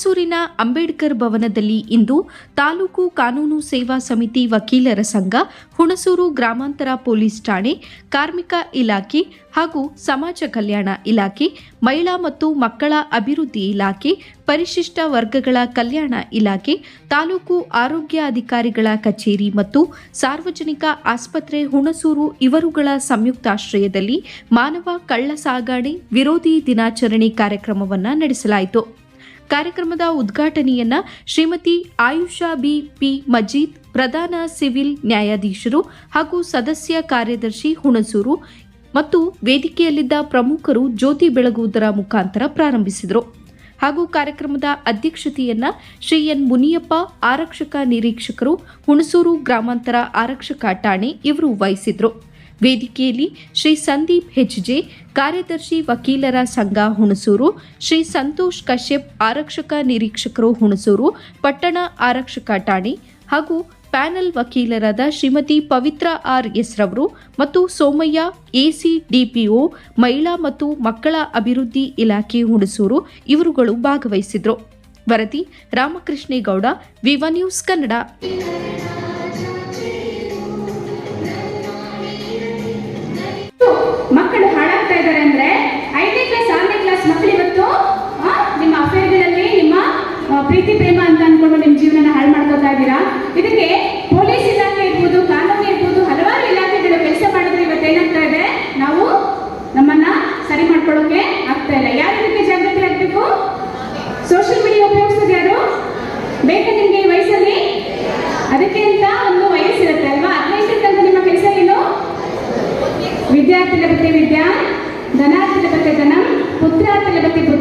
ಹುಣಸೂರಿನ ಅಂಬೇಡ್ಕರ್ ಭವನದಲ್ಲಿ ಇಂದು ತಾಲೂಕು ಕಾನೂನು ಸೇವಾ ಸಮಿತಿ ವಕೀಲರ ಸಂಘ, ಹುಣಸೂರು ಗ್ರಾಮಾಂತರ ಪೊಲೀಸ್ ಠಾಣೆ, ಕಾರ್ಮಿಕ ಇಲಾಖೆ ಹಾಗೂ ಸಮಾಜ ಕಲ್ಯಾಣ ಇಲಾಖೆ, ಮಹಿಳಾ ಮತ್ತು ಮಕ್ಕಳ ಅಭಿವೃದ್ಧಿ ಇಲಾಖೆ, ಪರಿಶಿಷ್ಟ ವರ್ಗಗಳ ಕಲ್ಯಾಣ ಇಲಾಖೆ, ತಾಲೂಕು ಆರೋಗ್ಯ ಅಧಿಕಾರಿಗಳ ಕಚೇರಿ ಮತ್ತು ಸಾರ್ವಜನಿಕ ಆಸ್ಪತ್ರೆ ಹುಣಸೂರು ಇವರುಗಳ ಸಂಯುಕ್ತಾಶ್ರಯದಲ್ಲಿ ಮಾನವ ಕಳ್ಳ ಸಾಗಾಣೆ ವಿರೋಧಿ ದಿನಾಚರಣೆ ಕಾರ್ಯಕ್ರಮವನ್ನು ನಡೆಸಲಾಯಿತು. ಕಾರ್ಯಕ್ರಮದ ಉದ್ಘಾಟನೆಯನ್ನ ಶ್ರೀಮತಿ ಆಯುಷಾ ಬಿ ಪಿ ಮಜೀದ್, ಪ್ರಧಾನ ಸಿವಿಲ್ ನ್ಯಾಯಾಧೀಶರು ಹಾಗೂ ಸದಸ್ಯ ಕಾರ್ಯದರ್ಶಿ ಹುಣಸೂರು ಮತ್ತು ವೇದಿಕೆಯಲ್ಲಿದ್ದ ಪ್ರಮುಖರು ಜ್ಯೋತಿ ಬೆಳಗುವುದರ ಮುಖಾಂತರ ಪ್ರಾರಂಭಿಸಿದರು. ಹಾಗೂ ಕಾರ್ಯಕ್ರಮದ ಅಧ್ಯಕ್ಷತೆಯನ್ನ ಶ್ರೀ ಎನ್ ಮುನಿಯಪ್ಪ, ಆರಕ್ಷಕ ನಿರೀಕ್ಷಕರು, ಹುಣಸೂರು ಗ್ರಾಮಾಂತರ ಆರಕ್ಷಕ ಠಾಣೆ ಇವರು ವಹಿಸಿದ್ರು. ವೇದಿಕೆಯಲ್ಲಿ ಶ್ರೀ ಸಂದೀಪ್ ಹೆಚ್ಜೆ, ಕಾರ್ಯದರ್ಶಿ ವಕೀಲರ ಸಂಘ ಹುಣಸೂರು, ಶ್ರೀ ಸಂತೋಷ್ ಕಶ್ಯಪ್, ಆರಕ್ಷಕ ನಿರೀಕ್ಷಕರು ಹುಣಸೂರು, ಪಟ್ಟಣ ಆರಕ್ಷಕ ಠಾಣೆ ಹಾಗೂ ಪ್ಯಾನೆಲ್ ವಕೀಲರಾದ ಶ್ರೀಮತಿ ಪವಿತ್ರ ಆರ್ ಎಸ್ ರವರು ಮತ್ತು ಸೋಮಯ್ಯ, ಎಸಿ ಡಿಪಿಒ, ಮಹಿಳಾ ಮತ್ತು ಮಕ್ಕಳ ಅಭಿವೃದ್ಧಿ ಇಲಾಖೆ ಹುಣಸೂರು ಇವರುಗಳು ಭಾಗವಹಿಸಿದರು. ವರದಿ ರಾಮಕೃಷ್ಣೇಗೌಡ, ವಿವ ನ್ಯೂಸ್ ಕನ್ನಡ. ಮಾಡ್ಕೋತಾ ಇದ್ದೀರಾ? ಇದಕ್ಕೆ ಪೊಲೀಸ್ ಇಲಾಖೆ ಇರ್ಬೋದು, ಕಾನೂನು ಇರ್ಬೋದು, ಹಲವಾರು ಇಲಾಖೆಗಳು ಕೆಲಸ ಮಾಡಿದ್ರೆ ಇವತ್ತು ಏನಾಗ್ತಾ ಇದೆ? ನಾವು ನಮ್ಮನ್ನ ಸರಿ ಮಾಡ್ಕೊಳ್ಳೋಕೆ ಆಗ್ತಾ ಇಲ್ಲ. ಯಾರು ಇದಕ್ಕೆ ಜಾಗೃತಿ ಆಗ್ಬೇಕು? ಸೋಷಿಯಲ್ ಮೀಡಿಯಾ ಉಪಯೋಗಿಸೋದು ಯಾರು? ಬೇಕಾ ನಿಮ್ಗೆ ಈ ವಯಸ್ಸಲ್ಲಿ? ಅದಕ್ಕೆ ಅಂತ ಒಂದು ವಯಸ್ಸಿರುತ್ತೆ ಅಲ್ವಾ? ತನಕ ನಿಮ್ಮ ಕೆಲಸ ಏನು? ವಿದ್ಯಾರ್ಥಿ ಬಗ್ಗೆ ವಿದ್ಯಾ ಧನಾರ್ಥಿ ಬಗ್ಗೆ ಧನ ಪುತ್ರಾರ್ಥಿ ಲಭತೆ ಪುತ್ರ